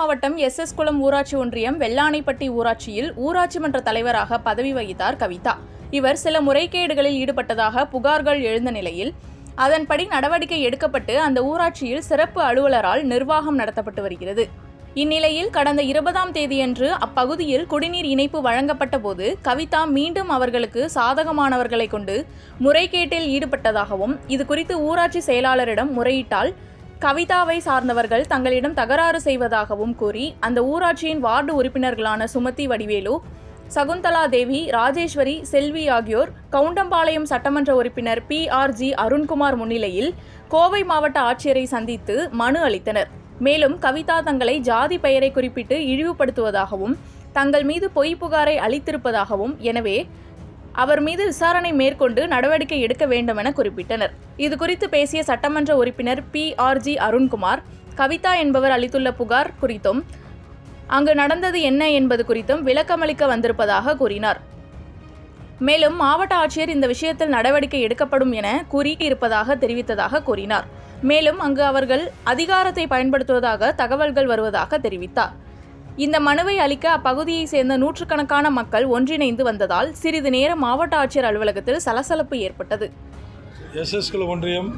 மாவட்டம் S S குளம் ஊராட்சி ஒன்றியம் வெள்ளானைப்பட்டி ஊராட்சியில் ஊராட்சி மன்ற தலைவராக பதவி வகித்தார் கவிதா. இவர் சில முறைகேடுகளில் ஈடுபட்டதாக புகார்கள் எழுந்த நிலையில் அதன்படி நடவடிக்கை எடுக்கப்பட்டு அந்த ஊராட்சியில் சிறப்பு அலுவலரால் நிர்வாகம் நடத்தப்பட்டு வருகிறது. இந்நிலையில் கடந்த இருபதாம் தேதியன்று அப்பகுதியில் குடிநீர் இணைப்பு வழங்கப்பட்ட போது கவிதா மீண்டும் அவர்களுக்கு சாதகமானவர்களை கொண்டு முறைகேட்டில் ஈடுபட்டதாகவும் இது குறித்து ஊராட்சி செயலாளரிடம் முறையிட்டால் கவிதாவை சார்ந்தவர்கள் தங்களிடம் தகராறு செய்வதாகவும் கூறி அந்த ஊராட்சியின் வார்டு உறுப்பினர்களான சுமதி வடிவேலு சகுந்தலா தேவி ராஜேஸ்வரி செல்வி ஆகியோர் கவுண்டம்பாளையம் சட்டமன்ற உறுப்பினர் பி ஆர் ஜி அருண்குமார் முன்னிலையில் கோவை மாவட்ட ஆட்சியரை சந்தித்து மனு அளித்தனர். மேலும் கவிதா தங்களை ஜாதி பெயரை குறிப்பிட்டு இழிவுபடுத்துவதாகவும் தங்கள் மீது பொய் புகாரை அளித்திருப்பதாகவும் எனவே அவர் மீது விசாரணை மேற்கொண்டு நடவடிக்கை எடுக்க வேண்டும் என குறிப்பிட்டனர். இது குறித்து பேசிய சட்டமன்ற உறுப்பினர் P. R. G. Arunkumar Kavitha என்பவர் அளித்துள்ள புகார் குறித்தும் அங்கு நடந்தது என்ன என்பது குறித்தும் விளக்கமளிக்க வந்திருப்பதாக கூறினார். மேலும் மாவட்ட ஆட்சியர் இந்த விஷயத்தில் நடவடிக்கை எடுக்கப்படும் என கூறியிருப்பதாக தெரிவித்ததாக கூறினார். மேலும் அங்கு அவர்கள் அதிகாரத்தை பயன்படுத்துவதாக தகவல்கள் வருவதாக தெரிவித்தார். இந்த மனுவை அளிக்க அப்பகுதியைச் சேர்ந்த நூற்றுக்கணக்கான மக்கள் ஒன்றிணைந்து வந்ததால் சிறிது நேரம் மாவட்ட ஆட்சியர் அலுவலகத்தில் சலசலப்பு ஏற்பட்டது. எஸ்எஸ்குல ஒன்றியம்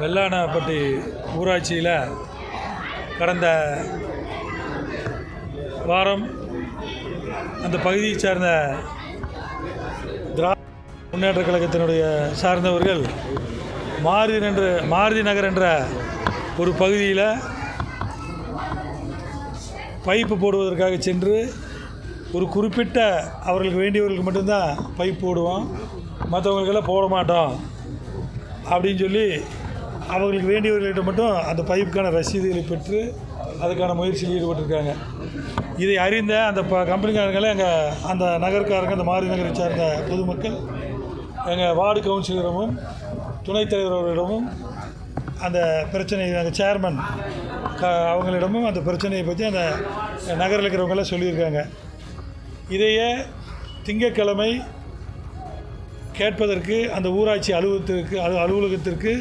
வெள்ளானப்பட்டி ஊராட்சியில் கடந்த வாரம் அந்த பகுதியை சார்ந்த திராவிட முன்னேற்ற கழகத்தினுடைய சார்ந்தவர்கள் மாருதி என்ற மாருதி நகர் என்ற ஒரு பகுதியில் பைப்பு போடுவதற்காக சென்று ஒரு குறிப்பிட்ட அவர்களுக்கு வேண்டியவர்களுக்கு மட்டும்தான் பைப் போடுவோம். மற்றவங்களுக்கெல்லாம் போட மாட்டோம். அப்படின்னு சொல்லி அவங்களுக்கு வேண்டியவர்கள்ட்ட மட்டும் அந்த பைப்புக்கான ரசீதுகளை பெற்று அதுக்கான முயற்சியில் ஈடுபட்டிருக்காங்க. இதை அறிந்த அந்த ப கம்பெனிக்காரங்களே எங்கள் அந்த நகர்க்காரங்க அந்த மாரி நகரை சார்ந்த பொதுமக்கள் எங்கள் வார்டு கவுன்சிலரிடமும் துணைத் அவர்களிடமும் அந்த பிரச்சனை அந்த சேர்மன் அவங்களிடமும் அந்த பிரச்சனையை பற்றி அந்த நகரில் இருக்கிறவங்களாம் சொல்லியிருக்காங்க. இதையே திங்கட்கிழமை கேட்பதற்கு அந்த ஊராட்சி அலுவலகத்திற்கு அலு அலுவலகத்திற்கு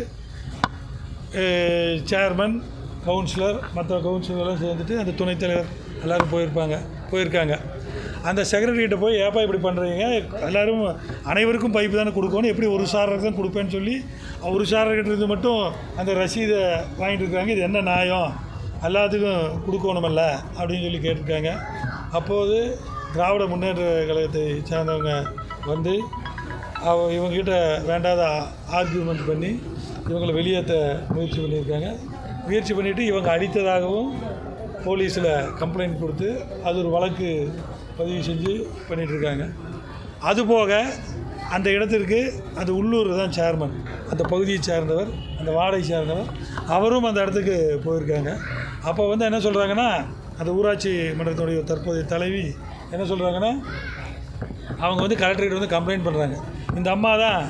சேர்மன் கவுன்சிலர் மற்ற கவுன்சிலர்லாம் சேர்ந்துட்டு அந்த துணைத் தலைவர் எல்லோரும் போயிருப்பாங்க போயிருக்காங்க. அந்த செக்ரட்டரிகிட்ட போய் ஏப்பா இப்படி பண்ணுறீங்க எல்லோரும் அனைவருக்கும் பைப்பு தானே கொடுக்கணும். எப்படி ஒரு சாரருக்கு தான் கொடுப்பேன்னு சொல்லி ஒரு சாரர்கிட்ட இருந்து மட்டும் அந்த ரசீதை வாங்கிட்டு இருக்காங்க. இது என்ன நியாயம்? எல்லாத்துக்கும் கொடுக்கணுமல்ல? அப்படின்னு சொல்லி கேட்டிருக்காங்க. அப்போது திராவிட முன்னேற்ற கழகத்தை சேர்ந்தவங்க வந்து அவ இவங்ககிட்ட வேண்டாத ஆர்கியூமெண்ட் பண்ணி இவங்களை வெளியேற்ற முயற்சி பண்ணியிருக்காங்க. முயற்சி பண்ணிவிட்டு இவங்க அடித்ததாகவும் போலீஸில் கம்ப்ளைண்ட் கொடுத்து அது ஒரு வழக்கு பதிவு செஞ்சு பண்ணிகிட்ருக்காங்க அதுபோக அந்த இடத்திற்கு அந்த உள்ளூர் தான் சேர்மன் அந்த பகுதியை சேர்ந்தவர் அந்த வார்டை சேர்ந்தவர் அவரும் அந்த இடத்துக்கு போயிருக்காங்க. அப்போ வந்து என்ன சொல்கிறாங்கன்னா அந்த ஊராட்சி மன்றத்தினுடைய தற்போதைய தலைவி என்ன சொல்கிறாங்கன்னா அவங்க வந்து கலெக்டர்கிட்ட வந்து கம்ப்ளைண்ட் பண்ணுறாங்க இந்த அம்மா தான்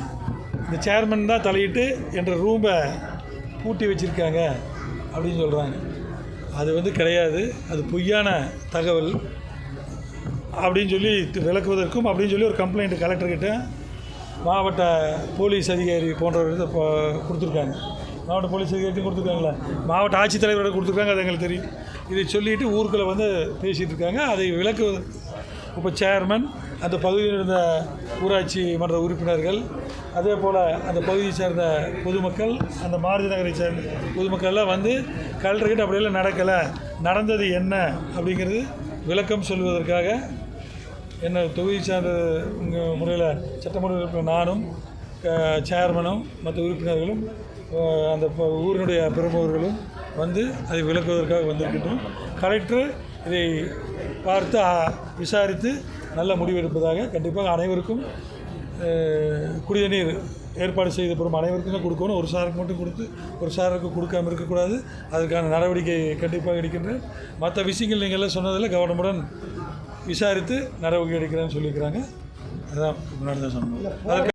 இந்த சேர்மன் தான் தலையிட்டு என்ற ரூமை பூட்டி வச்சுருக்காங்க அப்படின்னு சொல்கிறாங்க அது வந்து கிடையாது. அது பொய்யான தகவல். அப்படின்னு சொல்லி விளக்குவதற்கும் அப்படின்னு சொல்லி ஒரு கம்ப்ளைண்ட் கலெக்டர்கிட்ட மாவட்ட போலீஸ் அதிகாரி போன்றவர்கிட்ட இப்போ கொடுத்துருக்காங்க. மாவட்ட போலீஸ் அதிகாரி கொடுத்துருக்காங்களா? மாவட்ட ஆட்சித்தலைவரோட கொடுத்துருக்காங்க அது எங்களுக்கு தெரியும். இதை சொல்லிட்டு ஊருக்குள்ளே வந்து பேசிகிட்டு இருக்காங்க. அதை விளக்குவது இப்போ சேர்மன் அந்த பகுதியில் இருந்த ஊராட்சி மன்ற உறுப்பினர்கள் அதே போல் அந்த பகுதியை சேர்ந்த பொதுமக்கள் அந்த மாருதி நகரை சேர்ந்த பொதுமக்கள்லாம் வந்து கலெக்டர்கிட்ட அப்படியெல்லாம் நடக்கலை. நடந்தது என்ன அப்படிங்கிறது விளக்கம் சொல்வதற்காக என்ன தொகுதி சார்ந்த முறையில் சட்டமன்ற உறுப்பினர் நானும் சேர்மனும் மற்ற உறுப்பினர்களும் அந்த ப- ஊரினுடைய பிரமுகர்களும் வந்து அதை விளக்குவதற்காக வந்திருக்கின்றோம். கலெக்டர் இதை பார்த்து விசாரித்து நல்ல முடிவெடுப்பதாக கண்டிப்பாக அனைவருக்கும் அஹ், குடிநீர் ஏற்பாடு செய்த பெறும் அனைவருக்கும் தான் கொடுக்கணும். ஒரு சாருக்கு மட்டும் கொடுத்து ஒரு சாருக்கு கொடுக்காம இருக்கக்கூடாது. அதற்கான நடவடிக்கை கண்டிப்பாக எடுக்கின்றேன். மற்ற விஷயங்கள் நீங்கள் எல்லாம் சொன்னதில் கவனமுடன் விசாரித்து நடவடிக்கை எடுக்கிறேன்னு சொல்லியிருக்கிறாங்க. அதுதான் முன்னாடி தான் சொன்னோம்.